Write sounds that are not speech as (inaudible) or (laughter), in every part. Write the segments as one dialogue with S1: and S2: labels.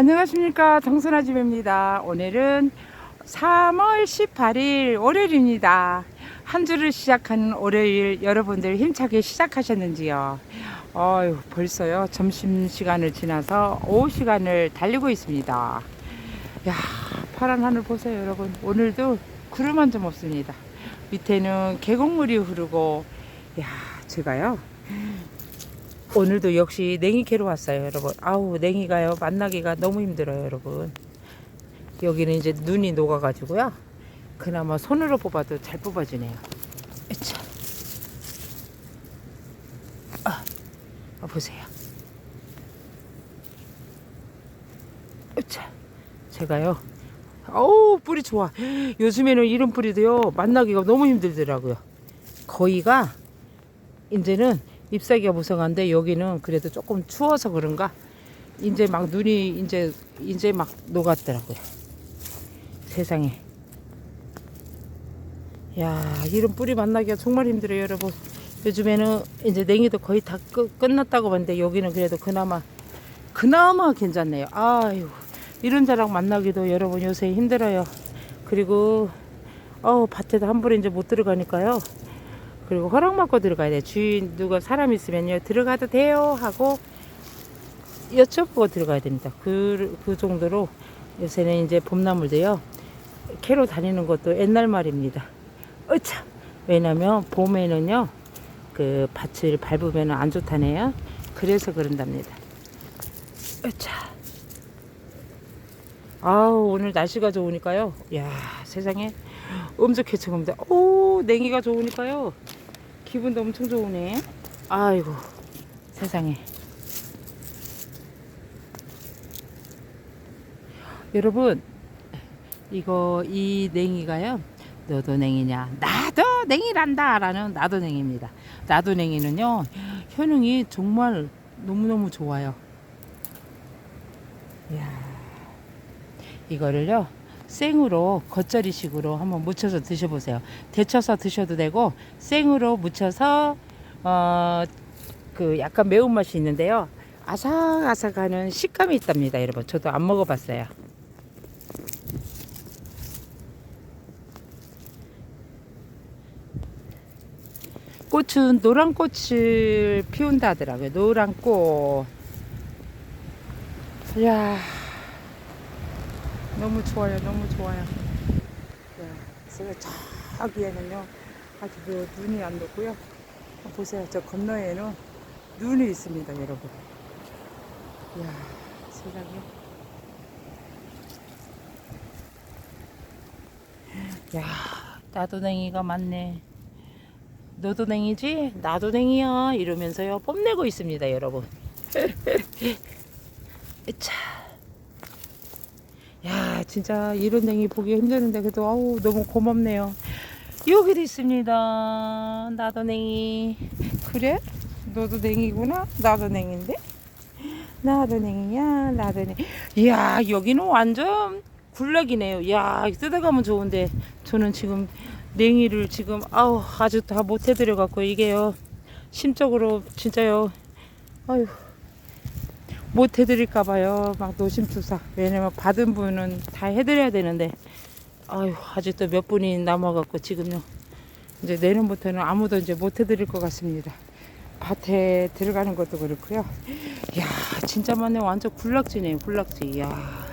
S1: 안녕하십니까 정선아 집입니다. 오늘은 3월 18일 월요일입니다. 한 주를 시작하는 월요일 여러분들 힘차게 시작하셨는지요? 어휴 벌써요 점심 시간을 지나서 오후 시간을 달리고 있습니다. 야 파란 하늘 보세요 여러분. 오늘도 구름 한 점 없습니다. 밑에는 계곡물이 흐르고 야 제가요 오늘도 역시 냉이 캐러 왔어요, 여러분. 아우, 냉이가요, 만나기가 너무 힘들어요, 여러분. 여기는 이제 눈이 녹아 가지고요. 그나마 손으로 뽑아도 잘 뽑아지네요. 으차. 아, 아, 보세요. 제가요. 어우, 뿌리 좋아. 요즘에는 이런 뿌리도요, 만나기가 너무 힘들더라고요. 거의가, 이제는 잎사귀가 무성한데 여기는 그래도 조금 추워서 그런가 이제 막 눈이 이제 이제 막 녹았더라고요. 세상에. 야 이런 뿌리 만나기가 정말 힘들어요 여러분. 요즘에는 이제 냉이도 거의 다 끝, 끝났다고 봤는데 여기는 그래도 그나마 그나마 괜찮네요. 아유 이런 자랑 만나기도 여러분 요새 힘들어요. 그리고 어 밭에도 함부로 이제 못 들어가니까요. 그리고 허락받고 들어가야 돼. 주인 누가 사람 있으면요 들어가도 돼요 하고 여쭤보고 들어가야 됩니다. 그, 그 정도로 요새는 이제 봄나물도요 캐로 다니는 것도 옛날 말입니다. 어차 왜냐면 봄에는요 그 밭을 밟으면 안 좋다네요. 그래서 그런답니다. 어차 아우 오늘 날씨가 좋으니까요. 야 세상에 엄청 개척합니다. 오 냉이가 좋으니까요. 기분도 엄청 좋으네. 아이고 세상에. 여러분 이거 이 냉이가요. 너도 냉이냐? 나도 냉이란다 라는 나도 냉입니다. 나도 냉이는요 효능이 정말 너무너무 좋아요. 이야 이거를요 생으로 겉절이식으로 한번 무쳐서 드셔보세요. 데쳐서 드셔도 되고 생으로 무쳐서 어 그 약간 매운 맛이 있는데요. 아삭아삭하는 식감이 있답니다, 여러분. 저도 안 먹어봤어요. 꽃은 노란 꽃을 피운다 하더라고요. 노란 꽃. 이야. 너무 좋아요, 너무 좋아요. 네, 제가 저기에는요, 아직 그 눈이 안 녹고요. 보세요, 저 건너에는 눈이 있습니다, 여러분. 이야, 세상에. 야, 나도 냉이가 많네. 너도 냉이지? 나도 냉이야. 이러면서요, 뽐내고 있습니다, 여러분. (laughs) 자. 야 진짜 이런 냉이 보기 힘드는데 그래도 아우 너무 고맙네요. 여기도 있습니다. 나도 냉이. 그래? 너도 냉이구나? 나도 냉인데? 나도 냉이야 나도 냉이 이야 여기는 완전 굴락이네요. 이야 뜯어가면 좋은데 저는 지금 냉이를 지금 아우 아주 다못 해드려 갖고 이게요. 심적으로 진짜요. 아유 못 해드릴까봐요. 막 노심투사. 왜냐면 받은 분은 다 해드려야 되는데, 아유, 아직도 몇 분이 남아갖고 지금요. 이제 내년부터는 아무도 이제 못 해드릴 것 같습니다. 밭에 들어가는 것도 그렇고요. 야, 진짜 많네. 완전 굴락지네요. 굴락지. 야.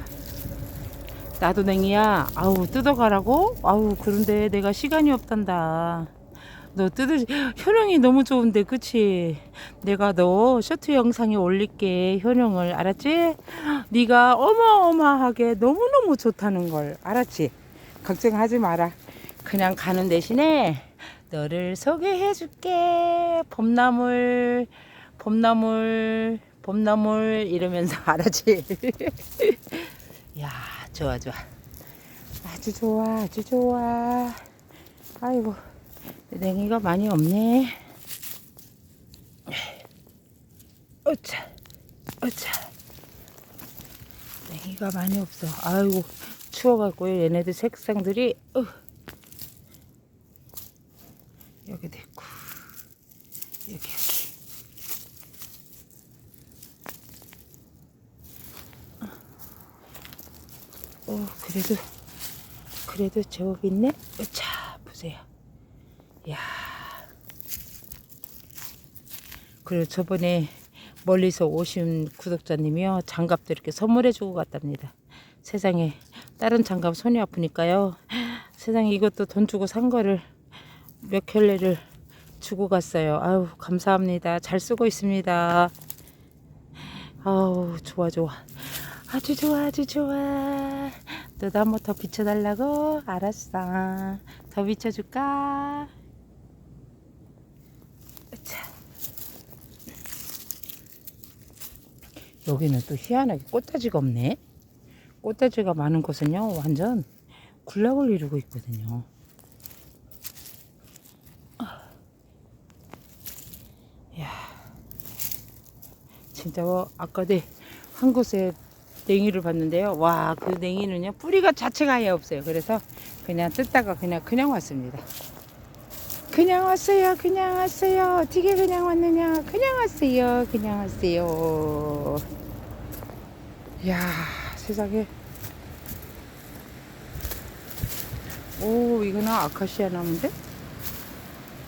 S1: 나도 냉이야. 아우, 뜯어가라고? 아우, 그런데 내가 시간이 없단다. 너 뜯을 효령이 너무 좋은데 그치? 내가 너 쇼트 영상에 올릴게 효령을 알았지? 네가 어마어마하게 너무너무 좋다는 걸 알았지? 걱정하지 마라 그냥 가는 대신에 너를 소개해 줄게 봄나물 봄나물 봄나물 이러면서 (laughs) 알았지? 야 좋아 좋아 아주 좋아 아주 좋아 아이고 냉이가 많이 없네. 어차, 어차. 냉이가 많이 없어. 아이고, 추워갖고요. 얘네들 색상들이, 어. 여기도 있고, 여기, 여기. 어, 그래도, 그래도 저기 있네? 자, 보세요. 야 그리고 저번에 멀리서 오신 구독자님이요. 장갑도 이렇게 선물해주고 갔답니다. 세상에, 다른 장갑 손이 아프니까요. 세상에 이것도 돈 주고 산 거를 몇 켤레를 주고 갔어요. 아유, 감사합니다. 잘 쓰고 있습니다. 아우, 좋아, 좋아. 아주 좋아, 아주 좋아. 너도 한번 더 비춰달라고? 알았어. 더 비춰줄까? 여기는 또 희한하게 꽃다지가 없네. 꽃다지가 많은 곳은요, 완전 군락을 이루고 있거든요. 야, 진짜 뭐 아까도 한 곳에 냉이를 봤는데요. 와, 그 냉이는요 뿌리가 자체가 아예 없어요. 그래서 그냥 뜯다가 그냥 그냥 왔습니다. 그냥 왔어요. 그냥 왔어요. 어떻게 그냥 왔느냐? 그냥 왔어요. 그냥 왔어요. 야, 세상에. 오, 이거는 아카시아 나무인데?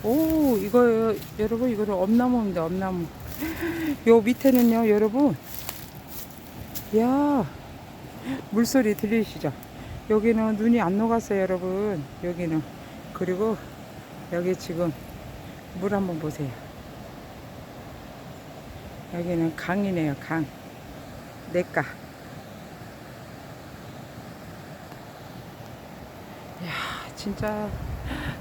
S1: 오, 이거 여러분 이거는 엄나무입니다. 엄나무. 요 밑에는요, 여러분. 야, 물소리 들리시죠? 여기는 눈이 안 녹았어요, 여러분. 여기는. 그리고 여기 지금 물 한번 보세요. 여기는 강이네요, 강. 내가. 야, 진짜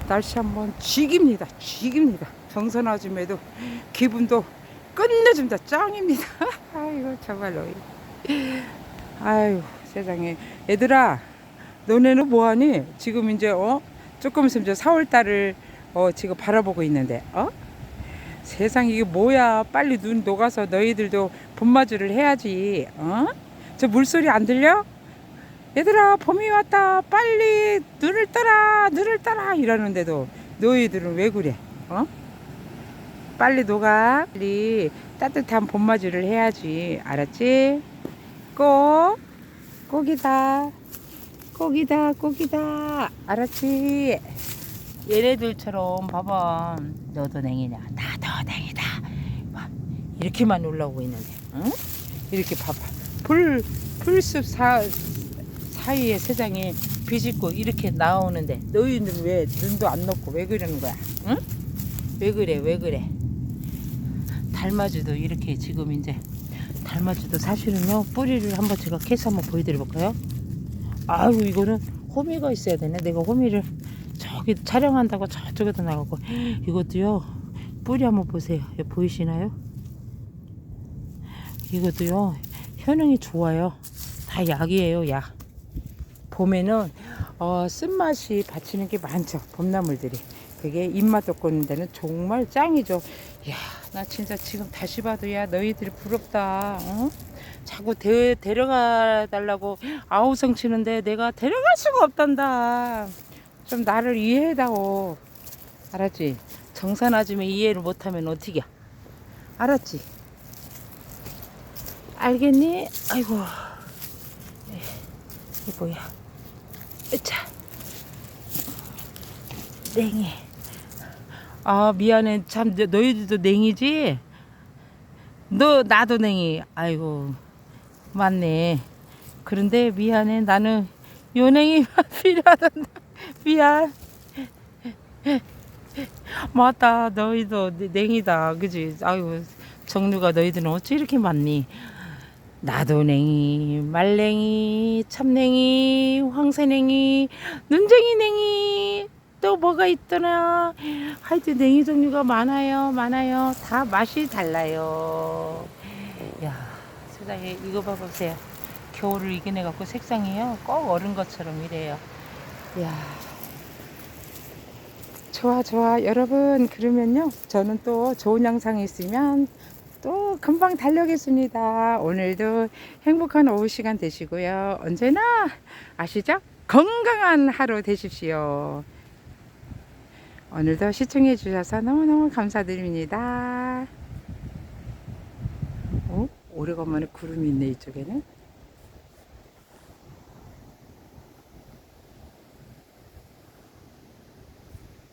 S1: 날씨 한번 쥐깁니다. 쥐깁니다. 정선 아줌매도 기분도 끝내줍니다. 짱입니다. (laughs) 아이고, 정말로. 아유, 세상에. 얘들아, 너네는 뭐하니? 지금 이제, 어? 조금 있으면 이제 4월 달을 어, 지금 바라보고 있는데, 어? 세상 이게 뭐야? 빨리 눈 녹아서 너희들도 봄맞이를 해야지, 어? 저 물소리 안 들려? 얘들아, 봄이 왔다. 빨리 눈을 떠라, 눈을 떠라 이러는데도 너희들은 왜 그래? 어? 빨리 녹아. 빨리 따뜻한 봄맞이를 해야지. 알았지? 꼭, 꼭이다. 꼭이다, 꼭이다. 알았지? 얘네들처럼 봐봐. 너도 냉이냐? 나도 냉이다. 봐. 이렇게만 올라오고 있는데, 응? 이렇게 봐봐. 풀, 풀숲 사, 사이에 세상에 비집고 이렇게 나오는데, 너희는 왜 눈도 안 넣고 왜 그러는 거야? 응? 왜 그래, 왜 그래? 달마주도 이렇게 지금 이제, 달마주도 사실은요, 뿌리를 한번 제가 캐서 한번 보여드려 볼까요? 아이고, 이거는 호미가 있어야 되네. 내가 호미를 저기 촬영한다고 저쪽에도 나가고. 이것도요 뿌리 한번 보세요. 보이시나요? 이것도요 효능이 좋아요. 다 약이에요 약. 봄에는 어, 쓴맛이 받치는 게 많죠 봄나물들이. 그게 입맛 돋구는 데는 정말 짱이죠. 이야 나 진짜 지금 다시 봐도 야 너희들이 부럽다 어? 자꾸 데, 데려가 달라고 아우성 치는데 내가 데려갈 수가 없단다 좀 나를 이해해다오. 알았지? 정산 아줌에 이해를 못하면 어떻게? 알았지? 알겠니? 아이고. 이 뭐야? 자. 냉이. 아, 미안해. 참, 너- 너희들도 냉이지? 너, 나도 냉이. 아이고. 맞네. 그런데 미안해. 나는 요냉이만 (laughs) 필요하단다. 미안. 맞다. 너희도 냉이다. 그지? 아유, 정류가 너희들은 어찌 이렇게 많니? 나도 냉이, 말냉이, 참냉이, 황새냉이, 눈쟁이 냉이, 또 뭐가 있더라. 하여튼 냉이 종류가 많아요. 많아요. 다 맛이 달라요. 야, 세상에 이거 봐보세요. 겨울을 이겨내갖고 색상이요. 꼭 어른 것처럼 이래요. 야. 좋아 좋아. 여러분 그러면요. 저는 또 좋은 영상이 있으면 또 금방 달려겠습니다. 오늘도 행복한 오후 시간 되시고요. 언제나 아시죠? 건강한 하루 되십시오. 오늘도 시청해 주셔서 너무너무 감사드립니다. 어? 오래간만에 구름이 있네 이쪽에는